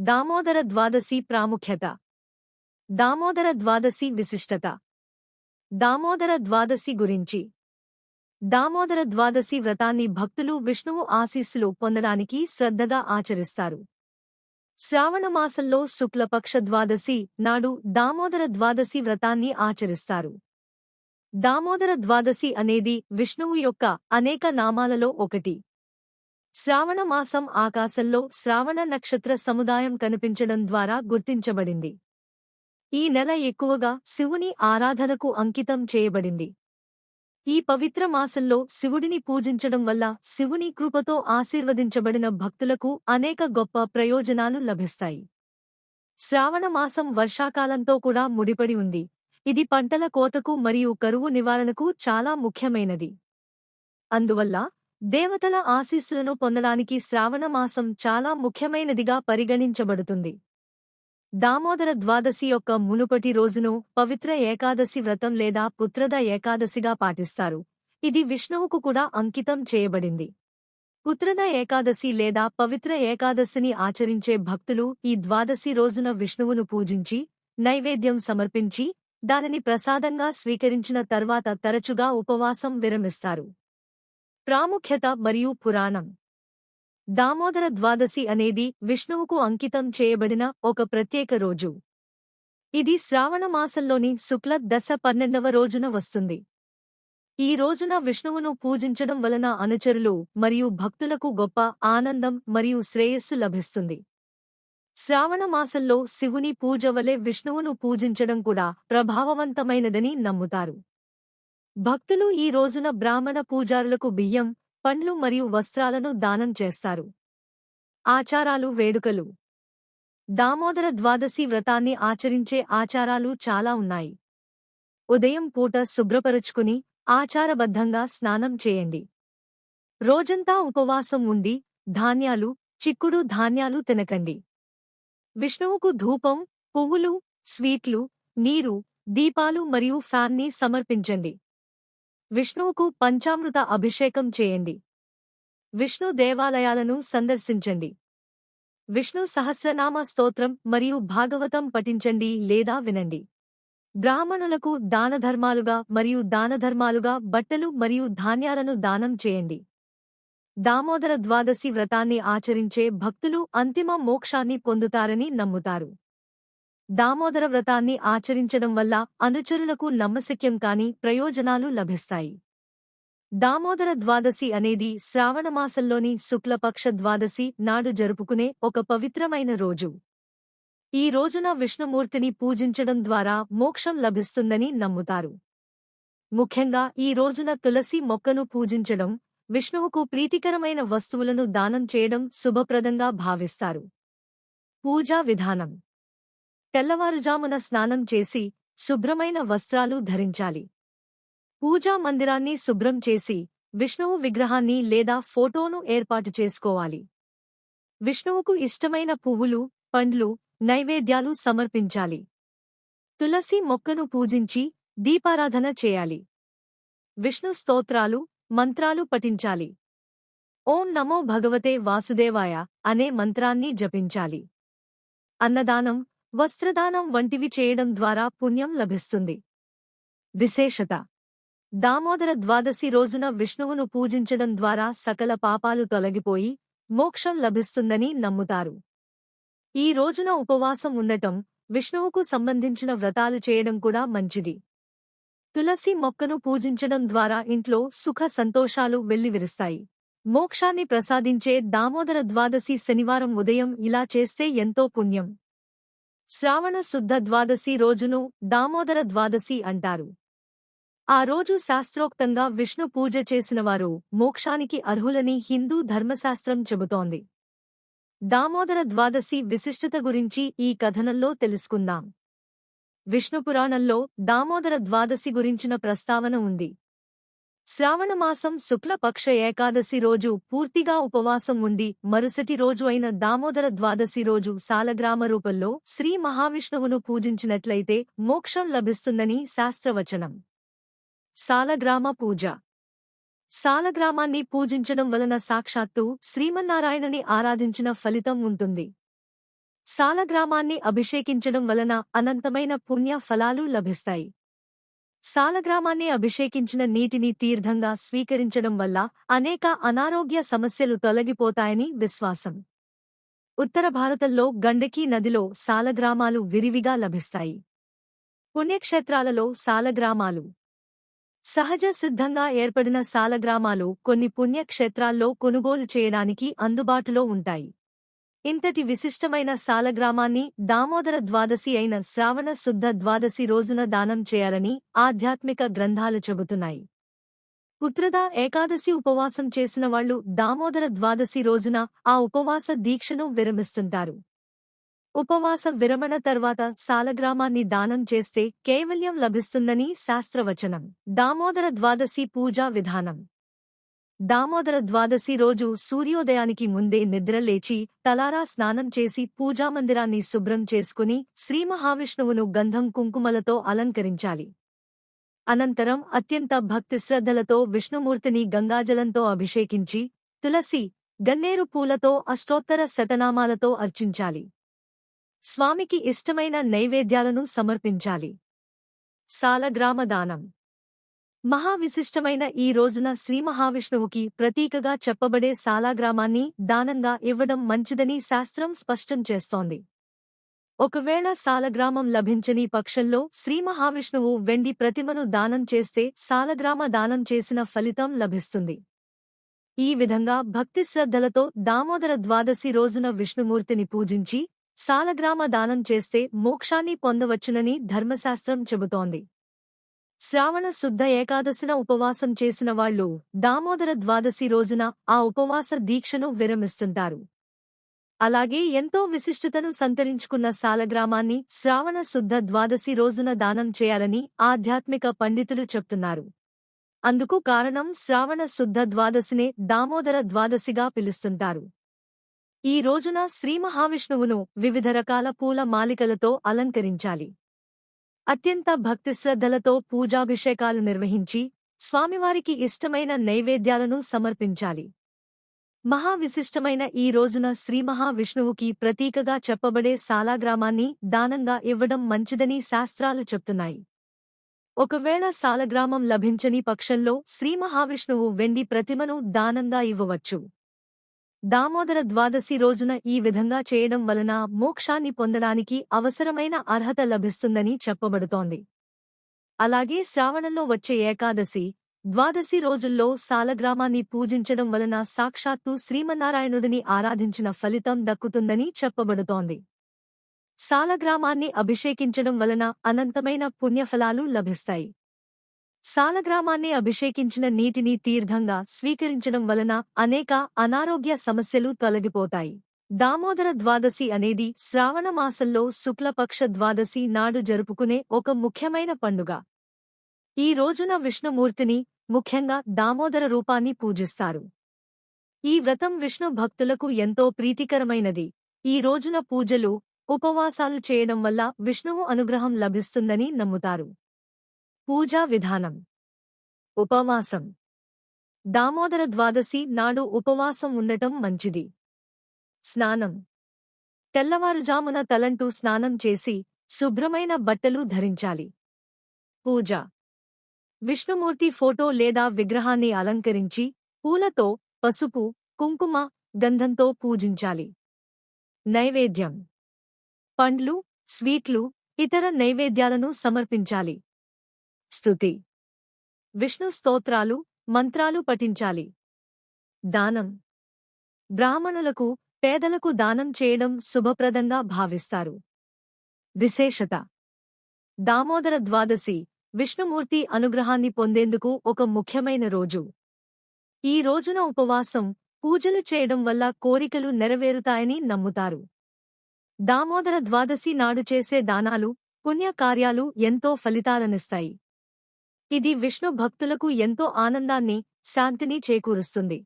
దామోదర ద్వాదశి ప్రాముఖ్యత. దామోదర ద్వాదశి విశిష్టత. దామోదర ద్వాదశి గురించి. దామోదర ద్వాదశి వ్రతాన్ని భక్తులు విష్ణువు ఆశీస్సులు పొందడానికి శ్రద్ధగా ఆచరిస్తారు. శ్రావణమాసంలో శుక్లపక్ష ద్వాదశి నాడు దామోదర ద్వాదశి వ్రతాన్ని ఆచరిస్తారు. దామోదర ద్వాదశి అనేది విష్ణువు యొక్క అనేక నామాలలో ఒకటి. శ్రావణ మాసం ఆకాశంలో శ్రావణ నక్షత్ర సముదాయం కనిపించడం ద్వారా గుర్తించబడింది. ఈ నెల ఎక్కువగా శివుని ఆరాధనకు అంకితం చేయబడింది. ఈ పవిత్ర మాసంలో శివుడిని పూజించడం వల్ల శివుని కృపతో ఆశీర్వదించబడిన భక్తులకు అనేక గొప్ప ప్రయోజనాలు లభిస్తాయి. శ్రావణ మాసం వర్షాకాలంతో కూడా ముడిపడి ఉంది. ఇది పంటల కోతకు మరియు కరువు నివారణకు చాలా ముఖ్యమైనది. అందువల్ల దేవతల ఆశీస్సులను పొందడానికి శ్రావణ మాసం చాలా ముఖ్యమైనదిగా పరిగణించబడుతుంది. దామోదర ద్వాదశి యొక్క మునుపటి రోజును పవిత్ర ఏకాదశి వ్రతం లేదా పుత్రద ఏకాదశిగా పాటిస్తారు. ఇది విష్ణువుకు కూడా అంకితం చేయబడింది. పుత్రద ఏకాదశి లేదా పవిత్ర ఏకాదశిని ఆచరించే భక్తులు ఈ ద్వాదశి రోజున విష్ణువును పూజించి నైవేద్యం సమర్పించి దానిని ప్రసాదంగా స్వీకరించిన తర్వాత తరచుగా ఉపవాసం విరమిస్తారు. ప్రాముఖ్యత మరియు పురాణం. దామోదర ద్వాదశి అనేది విష్ణువుకు అంకితం చేయబడిన ఒక ప్రత్యేక రోజు. ఇది శ్రావణ మాసంలోని శుక్ల దశ పన్నెండవ రోజున వస్తుంది. ఈ రోజున విష్ణువును పూజించడం వలన అనుచరులు మరియు భక్తులకు గొప్ప ఆనందం మరియు శ్రేయస్సు లభిస్తుంది. శ్రావణ మాసంలో శివుని పూజ వలె విష్ణువును పూజించడం కూడా ప్రభావవంతమైనదని నమ్ముతారు. భక్తులు ఈ రోజున బ్రాహ్మణ పూజారులకు బియ్యం పండ్లు మరియు వస్త్రాలను దానం చేస్తారు. ఆచారాలు వేడుకలు. దామోదర ద్వాదశి వ్రతాన్ని ఆచరించే ఆచారాలు చాలా ఉన్నాయి. ఉదయం పూట శుభ్రపరుచుకుని ఆచారబద్ధంగా స్నానం చేయండి. రోజంతా ఉపవాసం ఉండి ధాన్యాలు చిక్కుడు ధాన్యాలు తినకండి. విష్ణువుకు ధూపం పువ్వులు స్వీట్లు నీరు దీపాలు మరియు ఫ్యాన్ని సమర్పించండి. విష్ణువుకు పంచామృత అభిషేకం చేయండి. విష్ణు దేవాలయాలను సందర్శించండి. విష్ణు సహస్రనామ స్తోత్రం మరియు భాగవతం పఠించండి లేదా వినండి. బ్రాహ్మణులకు దానధర్మాలుగా మరియు దానధర్మాలుగా బట్టలు మరియు ధాన్యాలను దానం చేయండి. దామోదర ద్వాదశి వ్రతాన్ని ఆచరించే భక్తులు అంతిమ మోక్షాన్ని పొందుతారని నమ్ముతారు. దామోదర వ్రతాన్ని ఆచరించడం వల్ల అనుచరులకు నమ్మశక్యం కాని ప్రయోజనాలు లభిస్తాయి. దామోదర ద్వాదశి అనేది శ్రావణమాసంలోని శుక్లపక్ష ద్వాదశి నాడు జరుపుకునే ఒక పవిత్రమైన రోజు. ఈ రోజున విష్ణుమూర్తిని పూజించడం ద్వారా మోక్షం లభిస్తుందని నమ్ముతారు. ముఖ్యంగా ఈ రోజున తులసి మొక్కను పూజించడం విష్ణువుకు ప్రీతికరమైన వస్తువులను దానం చేయడం శుభప్రదంగా భావిస్తారు. పూజా విధానం. తెల్లవారుజామున స్నానం చేసి శుభ్రమైన వస్త్రాలు ధరించాలి. పూజా మందిరాన్ని శుభ్రం చేసి విష్ణువు విగ్రహాన్ని లేదా ఫోటోను ఏర్పాటు చేసుకోవాలి. విష్ణువుకు ఇష్టమైన పువ్వులు పండ్లు నైవేద్యాలు సమర్పించాలి. తులసి మొక్కను పూజించి దీపారాధన చేయాలి. విష్ణు స్తోత్రాలు మంత్రాలు పఠించాలి. ఓం నమో భగవతే వాసుదేవాయ అనే మంత్రాన్ని జపించాలి. అన్నదానం వస్త్రదానం వంటివి చేయడం ద్వారా పుణ్యం లభిస్తుంది. విశేషత. దామోదర ద్వాదశి రోజున విష్ణువును పూజించడం ద్వారా సకల పాపాలు తొలగిపోయి మోక్షం లభిస్తుందని నమ్ముతారు. ఈ రోజున ఉపవాసం ఉండటం విష్ణువుకు సంబంధించిన వ్రతాలు చేయడం కూడా మంచిది. తులసి మొక్కను పూజించడం ద్వారా ఇంట్లో సుఖ సంతోషాలు వెల్లివిరుస్తాయి. మోక్షాన్ని ప్రసాదించే దామోదర ద్వాదశి శనివారం ఉదయం ఇలా చేస్తే ఎంతో పుణ్యం. శ్రావణ శుద్ధ ద్వాదశి రోజును దామోదర ద్వాదశి అంటారు. ఆ రోజు శాస్త్రోక్తంగా విష్ణు పూజ చేసినవారు మోక్షానికి అర్హులని హిందూ ధర్మశాస్త్రం చెబుతోంది. దామోదర ద్వాదశి విశిష్టత గురించి ఈ కథనంలో తెలుసుకుందాం. విష్ణుపురాణంలో దామోదర ద్వాదశి గురించిన ప్రస్తావన ఉంది. శ్రావణమాసం శుక్లపక్ష ఏకాదశి రోజు పూర్తిగా ఉపవాసం ఉండి మరుసటి రోజు అయిన దామోదర ద్వాదశి రోజు సాలగ్రామ రూపంలో శ్రీ మహావిష్ణువును పూజించినట్లయితే మోక్షం లభిస్తుందని శాస్త్రవచనం. సాలగ్రామ పూజ. సాలగ్రామాన్ని పూజించడం వలన సాక్షాత్తు శ్రీమన్నారాయణని ఆరాధించిన ఫలితం ఉంటుంది. సాలగ్రామాన్ని అభిషేకించడం వలన అనంతమైన పుణ్య ఫలాలు లభిస్తాయి. సాలగ్రామాన్ని అభిషేకించిన నీటిని తీర్థంగా స్వీకరించడం వల్ల అనేక అనారోగ్య సమస్యలు తొలగిపోతాయని విశ్వాసం. ఉత్తర భారతంలో గండకీ నదిలో సాలగ్రామాలు విరివిగా లభిస్తాయి. పుణ్యక్షేత్రాలలో సాలగ్రామాలు. సహజ సిద్ధంగా ఏర్పడిన సాలగ్రామాలు కొన్ని పుణ్యక్షేత్రాల్లో కొనుగోలు చేయడానికి అందుబాటులో ఉంటాయి. ఇంతటి విశిష్టమైన సాలగ్రామాన్ని దామోదర ద్వాదశి అయిన శ్రావణ శుద్ధ ద్వాదశి రోజున దానం చేయాలని ఆధ్యాత్మిక గ్రంథాలు చెబుతున్నాయి. పుత్రద ఏకాదశి ఉపవాసం చేసిన వాళ్ళు దామోదర ద్వాదశి రోజున ఆ ఉపవాస దీక్షను విరమిస్తుంటారు. ఉపవాస విరమణ తర్వాత సాలగ్రామాన్ని దానం చేస్తే కైవల్యం లభిస్తుందని శాస్త్రవచనం. దామోదర ద్వాదశి పూజా విధానం. దామోదర ద్వాదశి రోజు సూర్యోదయానికి ముందే నిద్రలేచి తలారా స్నానం చేసి పూజామందిరాన్ని శుభ్రం చేసుకుని శ్రీమహావిష్ణువును గంధం కుంకుమలతో అలంకరించాలి. అనంతరం అత్యంత భక్తిశ్రద్ధలతో విష్ణుమూర్తిని గంగాజలంతో అభిషేకించి తులసి గన్నేరు పూలతో అష్టోత్తర శతనామాలతో అర్చించాలి. స్వామికి ఇష్టమైన నైవేద్యాలను సమర్పించాలి. సాలగ్రామదానం మహావిశిష్టమైన ఈ రోజున శ్రీమహావిష్ణువుకి ప్రతీకగా చెప్పబడే సాలాగ్రామాన్ని దానంగా ఇవ్వడం మంచిదని శాస్త్రం స్పష్టం చేస్తోంది. ఒకవేళ సాలగ్రామం లభించని పక్షంలో శ్రీమహావిష్ణువు వెండి ప్రతిమను దానం చేస్తే సాలగ్రామ దానం చేసిన ఫలితం లభిస్తుంది. ఈ విధంగా భక్తి శ్రద్ధలతో దామోదర ద్వాదశి రోజున విష్ణుమూర్తిని పూజించి సాలగ్రామ దానం చేస్తే మోక్షాన్ని పొందవచ్చునని ధర్మశాస్త్రం చెబుతోంది. శ్రావణ శుద్ధ ఏకాదశిన ఉపవాసం చేసిన వాళ్ళు దామోదర ద్వాదశి రోజున ఆ ఉపవాస దీక్షను విరమిస్తుంటారు. అలాగే ఎంతో విశిష్టతను సంతరించుకున్న సాలగ్రామాన్ని శ్రావణ శుద్ధ ద్వాదశి రోజున దానం చేయాలని ఆధ్యాత్మిక పండితులు చెప్తున్నారు. అందుకు కారణం శ్రావణ శుద్ధ ద్వాదశినే దామోదర ద్వాదశిగా పిలుస్తుంటారు. ఈ రోజున శ్రీమహావిష్ణువును వివిధ రకాల పూల మాలికలతో అలంకరించాలి. అత్యంత భక్తిశ్రద్ధలతో పూజాభిషేకాలు నిర్వహించి స్వామివారికి ఇష్టమైన నైవేద్యాలను సమర్పించాలి. మహావిశిష్టమైన ఈ రోజున శ్రీమహావిష్ణువుకి ప్రతీకగా చెప్పబడే సాలాగ్రామాన్ని దానంగా ఇవ్వడం మంచిదని శాస్త్రాలు చెప్తున్నాయి. ఒకవేళ సాలగ్రామం లభించని పక్షంలో శ్రీమహావిష్ణువు వెండి ప్రతిమను దానంగా ఇవ్వవచ్చు. దామోదర ద్వాదశి రోజున ఈ విధంగా చేయడం వలన మోక్షాన్ని పొందడానికి అవసరమైన అర్హత లభిస్తుందని చెప్పబడుతోంది. అలాగే శ్రావణంలో వచ్చే ఏకాదశి ద్వాదశి రోజుల్లో సాలగ్రామాన్ని పూజించడం వలన సాక్షాత్తు శ్రీమన్నారాయణుడిని ఆరాధించిన ఫలితం దక్కుతుందని చెప్పబడుతోంది. సాలగ్రామాన్ని అభిషేకించడం వలన అనంతమైన పుణ్యఫలాలు లభిస్తాయి. సాలగ్రామాన్ని అభిషేకించిన నీటిని తీర్థంగా స్వీకరించడం వలన అనేక అనారోగ్య సమస్యలు తొలగిపోతాయి. దామోదర ద్వాదశి అనేది శ్రావణ మాసంలో శుక్లపక్ష ద్వాదశి నాడు జరుపుకునే ఒక ముఖ్యమైన పండుగ. ఈ రోజున విష్ణుమూర్తిని ముఖ్యంగా దామోదర రూపాన్ని పూజిస్తారు. ఈ వ్రతం విష్ణు భక్తులకు ఎంతో ప్రీతికరమైనది. ఈ రోజున పూజలు ఉపవాసాలు చేయడం వల్ల విష్ణువు అనుగ్రహం లభిస్తుందని నమ్ముతారు. పూజా విధానం. ఉపవాసం. దామోదర ద్వాదశి నాడు ఉపవాసం ఉండటం మంచిది. స్నానం. తెల్లవారుజామున తలంటూ స్నానం చేసి శుభ్రమైన బట్టలు ధరించాలి. పూజ. విష్ణుమూర్తి ఫోటో లేదా విగ్రహాన్ని అలంకరించి పూలతో పసుపు కుంకుమ గంధంతో పూజించాలి. నైవేద్యం. పండ్లు స్వీట్లు ఇతర నైవేద్యాలను సమర్పించాలి. స్థుతి విష్ణు స్తోత్రాలు మంత్రాలు పఠించాలి. దానం. బ్రాహ్మణులకు పేదలకు దానం చేయడం శుభప్రదంగా భావిస్తారు. విశేషత. దామోదర ద్వాదశి విష్ణుమూర్తి అనుగ్రహాన్ని పొందేందుకు ఒక ముఖ్యమైన రోజు. ఈ రోజున ఉపవాసం పూజలు చేయడం వల్ల కోరికలు నెరవేరుతాయని నమ్ముతారు. దామోదర ద్వాదశి నాడు చేసే దానాలు పుణ్యకార్యాలు ఎంతో ఫలితాలనిస్తాయి. ఇది విష్ణు భక్తులకు ఎంతో ఆనందాన్ని శాంతిని చేకూరుస్తుంది.